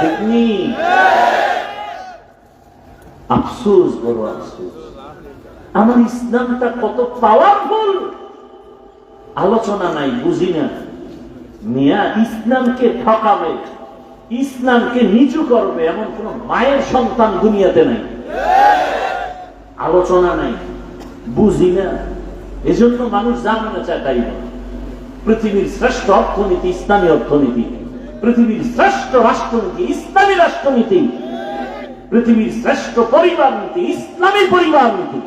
ঠিক নেই? আফসোস বড় আফসোস আমার ইসলামটা কত পাওয়ারফুল আলোচনা নাই, বুঝি না। মিয়া, ইসলামকে ঠকাবে, ইসলামকে নিচু করবে, এমন কোন মায়ের সন্তান দুনিয়াতে নাই। আলোচনা নাই, বুঝি না। এজন্য মানুষ জানে না চায় তাই পৃথিবীর শ্রেষ্ঠ অর্থনীতি ইসলামী অর্থনীতি। পৃথিবীর শ্রেষ্ঠ রাষ্ট্রনীতি ইসলামী রাষ্ট্রনীতি। পৃথিবীর শ্রেষ্ঠ পরিবার নীতি ইসলামী পরিবার নীতি।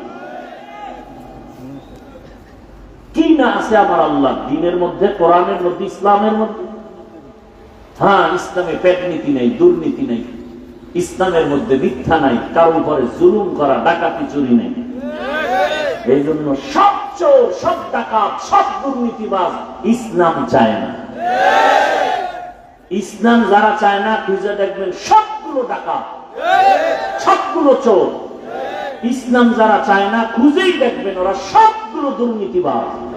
কি না আছে আমার আল্লাহ? দিনের মধ্যে, কোরআনের মধ্যে, ইসলামের মধ্যে? হ্যাঁ ইসলামে পেট নীতি নেই, দুর্নীতি নেই। ইসলামের মধ্যে মিথ্যা নাই কারোর উপরে জুলুম করা, ডাকাতি চুরি নেই। এই জন্য সব চোর সব ডাকাত, সব দুর্নীতিবাজ ইসলাম চায় না। ইসলাম যারা চায় না খুঁজে দেখবেন সবগুলো ডাকাত। সবগুলো চোর। ইসলাম যারা চায় না, খুঁজেই দেখবেন ওরা সবগুলো দুর্নীতিবাজ।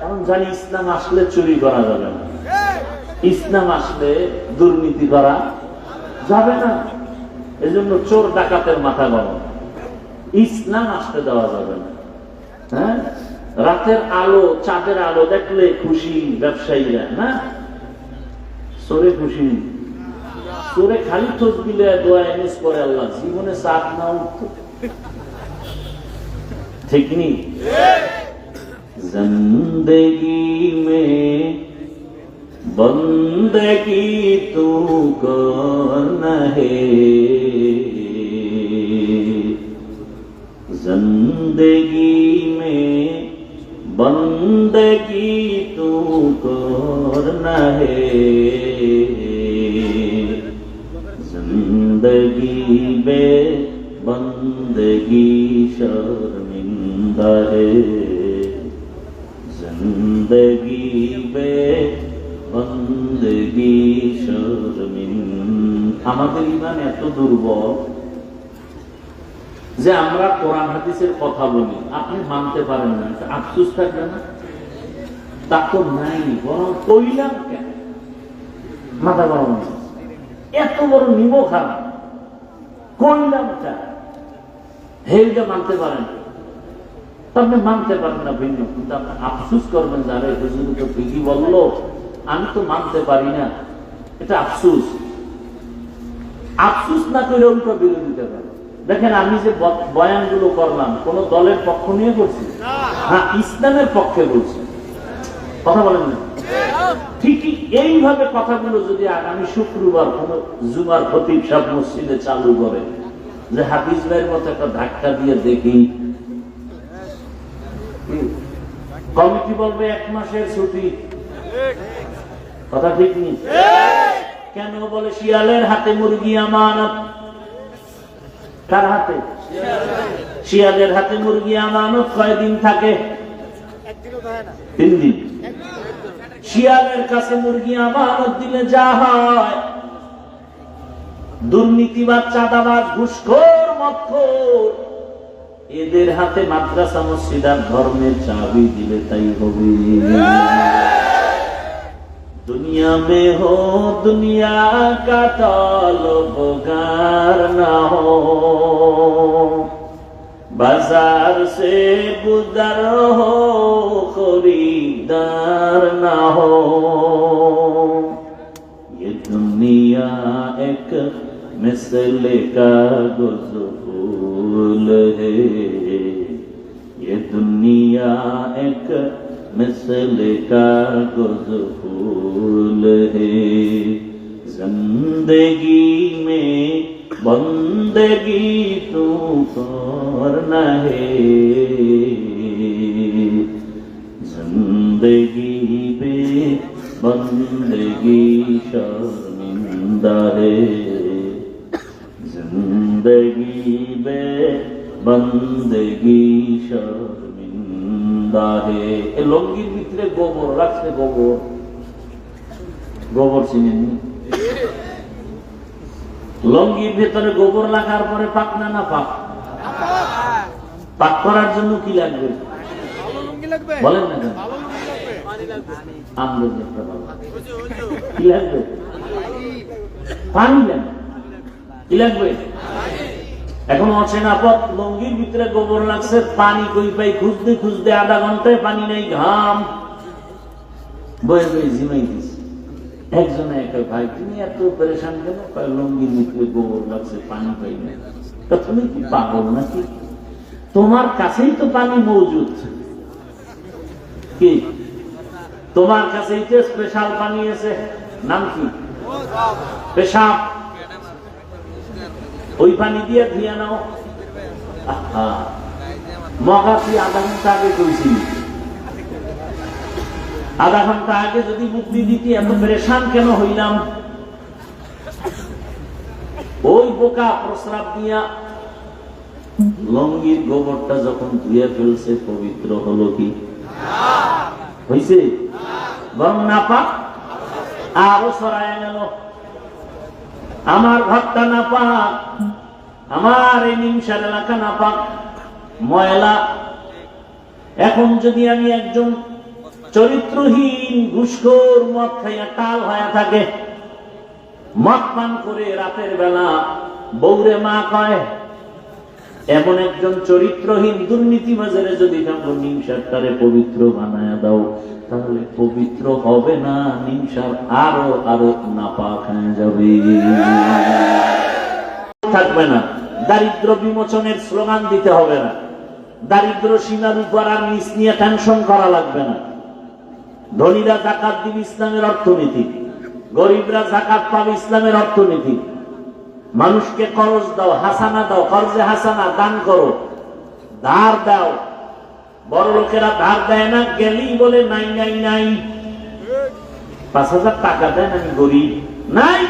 কারণ জানি ইসলাম আসলে চুরি করা যাবে না। ইসলাম আসলে দুর্নীতি করা যাবে না। এজন্য চোর ডাকাতের মাথা গরম। ইসলাম আসতে দেওয়া যাবে না। হ্যাঁ? রাতের আলো, চাঁদের আলো দেখলে খুশি ব্যবসায়ীরা, না? সরে খুশি। তোরে খালি ঠোঁস দিলে দোয়া এনেস করে আল্লাহ। জীবনে চাপ না উঠতো ঠিক নি? জিন্দগি মে বন্দগি তু হে। জিন্দগি বন্দগি তু করনা হে জিন্দগি বে বন্দগি শর্মিন্দা হে বে বন্দগি শর্মিন্দা। আমাদের ইমান এত দুর্বল যে আমরা কোরআন হাদিসের কথা বলি, আপনি মানতে পারেন না আফসোস থাকবে না? তা তো নাই, বরং কইলাম কেন? মাথা গরম এত বড় নিমো খারাপ। কইলাম কেন হেলটা মানতে পারেন আপনি মানতে পারেন না ভিন্ন। কিন্তু আপনি আফসুস করবেন যারা হুজুর তো ঠিকই বলল। আমি তো মানতে পারি না। এটা আফসুস। আফসুস না করে উল্টো বিরোধিতা করে। দেখেন আমি যে বয়ানগুলো করলাম কোন দলের পক্ষ নিয়ে করছি হ্যাঁ ইসলামের পক্ষে বলছি। কথা বলেন না। ঠিকই এইভাবে কথাগুলো যদি আগামী শুক্রবার কোন জুমার খতিব সব মসজিদে চালু করে যে হাফিজ ভাইয়ের মতো একটা ধাক্কা দিয়ে দেখি। কমিটি বলবে এক মাসের ছুটি। কথা ঠিক নেই? কেন বলে শিয়ালের হাতে মুরগি আমানত? কার হাতে? শিয়ালের হাতে মুরগি আমানত কয়দিন থাকে? তিন দিন। শিয়ালের কাছে মুরগি আমানত দিলে যা হয়। দুর্নীতিবাদ চাঁদাবাদ ঘুষখোর মৎখোর এদের হাতে মাদ্রাসা মসজিদ আর ধর্মের চাবি দিলে তাই হবে। दुनिया में हो दुनिया का ताल्लुकार ना हो बाजार से गुजर हो खरीदार ना हो ये दुनिया एक मिसल का गुजफूल है ये दुनिया एक मिसल का गुजफूल है जिंदगी में बंदगी तू करना है जिंदगी में बंदगी शर्मिंदा है जिंदगी में बंदगी शर्मिंदा है এ লঙ্গির ভিতরে গোবর রাখছে গোবর। গোবর চিনেননি? লঙ্গির ভেতরে গোবর লাগার পরে পাক না না পাক? পাক করার জন্য কি লাগবে? বলেন না লাগবে? পানি নেন কি লাগবে? এখন অচেনা পথ, লঙ্গির ভিতরে গোবর লাগছে, পানি কই পাই, খুঁজতে খুঁজতে আধা ঘন্টায় পানি নেই, ঘাম। বয়ে বয়ে জিমাই দিছে। একা ভাই, তুমি এত পরেশান কেন? লঙ্গির ভিতরে গোবর লাগছে, পানি পাই তা তুমি কি পাগল নাকি? তোমার কাছেই তো পানি মজুদ। কি? তোমার কাছেই তো স্পেশাল পানি আছে। নাম কি? পেশাব। ওই পানি দিয়ে ধুয়ে নাও। মগাছি আধা ঘণ্টা আগে কইছিলি আধা ঘণ্টা আগে যদি মুক্তি দিতি, এত পরেশান কেন হইলাম? ওই বোকা প্রস্রাব দিয়া লঙ্গির গোবরটা যখন ধুয়ে ফেলছে, পবিত্র হলো কি? হইছে? বরং না পাক আরও সরায় গেল। আমার ঘরটা না পাক আমার এই নিমসার এলাকা না পাক ময়লা, এখন যদি আমি একজন চরিত্রহীন, ঘুষখোর, মদ খাইয়া টাল হয়ে থাকে, মদ পান করে রাতের বেলা বৌরে মা কয়, এমন একজন চরিত্রহীন দুর্নীতি বাজারে যদি যখন নিমসারটারে পবিত্র বানায় দাও। তাহলে পবিত্র হবে না, নিমসার আরও আরও নাপাক হয়ে যাবে। থাকবে না। দারিদ্র বিমোচনের স্লোগান দিতে হবে না। দারিদ্র সীমার উপর আর নিচ নিয়ে টেনশন করা লাগবে না। ধনীরা জাকাত দিবে ইসলামের অর্থনীতি। গরিবরা জাকাত পাবে ইসলামের অর্থনীতি। মানুষকে করজ দাও, হাসানা দাও কর্জে হাসানা, দান করো। ধার দাও। বড় লোকেরা ধার দেয় না, গেলেই বলে, নাই নাই নাই। পাঁচ হাজার টাকা দেন, আমি গরিব। নাই!